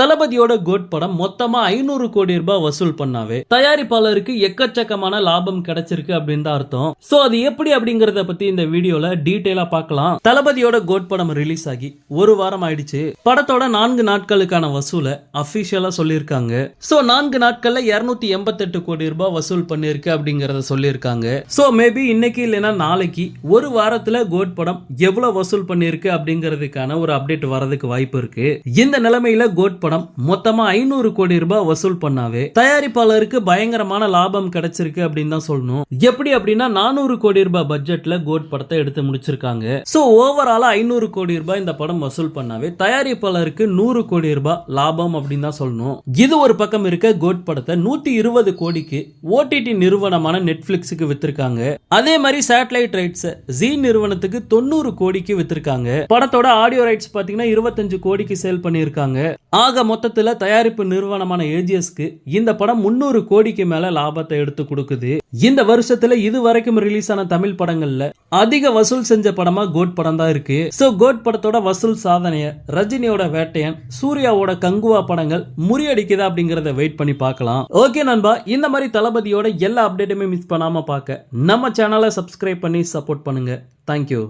தளபதியோட கோட் படம் மொத்தமா ஐநூறு கோடி ரூபாய் வசூல் பண்ணாவே. தயாரிப்பாளருக்கு எக்கச்சக்கமான லாபம் கிடைச்சிருக்கு அப்படின்னு தான் அர்த்தம். சோ அது எப்படி அப்படிங்கறத பத்தி இந்த வீடியோல டீடைலா பார்க்கலாம். தளபதியோட கோட் படம் ரிலீஸ் ஆகி ஒரு வாரம் ஆயிடுச்சு. படத்தோட நான்கு நாட்களுக்கான வசூலை அபிஷியலா சொல்லியிருக்காங்க. சோ நான்கு நாட்கள்ல 288 எண்பத்தெட்டு கோடி ரூபாய் வசூல் பண்ணிருக்கு அப்படிங்கறத சொல்லியிருக்காங்க. சோ மேபி இன்னைக்கு இல்லைன்னா நாளைக்கு ஒரு வாரத்துல கோட் படம் எவ்வளவு வசூல் பண்ணிருக்கு அப்படிங்கிறதுக்கான ஒரு அப்டேட் வரதுக்கு வாய்ப்பு இருக்கு. இந்த நிலைமையில கோட் படம் மொத்தமா ஐநூறு கோடி ரூபாய் வசூல் பண்ணாவே தயாரிப்பாளருக்கு பயங்கரமான லாபம் கிடைச்சிருக்கு அப்படின்னு தான் சொல்லணும். எப்படி அப்படின்னா நானூறு கோடி ரூபாய் பட்ஜெட்ல கோட் படத்தை எடுத்து முடிச்சிருக்காங்க. சோ ஓவராலா ஐநூறு கோடி ரூபாய் இந்த படம் வசூல் பண்ணாவே தயாரிப்பாளருக்கு நூறு கோடி ரூபாய் லாபம் அப்படின்னு தான் சொல்லணும். இது ஒரு பக்கம் இருக்க கோட் படத்தை நூத்தி இருபது கோடிக்கு ஓடிடி நிறுவனமான நெட்ஃபிளிக்ஸுக்கு வித்திருக்காங்க. அதே மாதிரி சேட்டலைட் ரைட்ஸ் ஜி நிறுவனத்துக்கு தொண்ணூறு கோடிக்கு வித்திருக்காங்க. படத்தோட ஆடியோ ரைட்ஸ் பாத்தீங்கன்னா இருபத்தஞ்சு கோடிக்கு சேல் பண்ணியிருக்காங்க. ஆக மொத்தத்தில் தயாரிப்பு நிறுவனமான ஏஜிஎஸ்க்கு இந்த படம் முன்னூறு கோடிக்கு மேல லாபத்தை எடுத்து கொடுக்குது. இந்த வருஷத்துல இது வரைக்கும் ரிலீஸ் ஆன தமிழ் படங்கள்ல அதிக வசூல் செஞ்ச படமா கோட் படம் தான் இருக்கு. சோ கோட் படத்தோட வசூல் சாதனைய ரஜினியோட வேட்டையன் சூர்யாவோட கங்குவா படங்கள் முறியடிக்குதா அப்படிங்கறத வெயிட் பண்ணி பார்க்கலாம். ஓகே நண்பா இந்த மாதிரி தளபதியோட எல்லா அப்டேட்டுமே மிஸ் பண்ணாம பார்க்க நம்ம சேனலை சப்ஸ்கிரைப் பண்ணி சப்போர்ட் பண்ணுங்க. தேங்க்யூ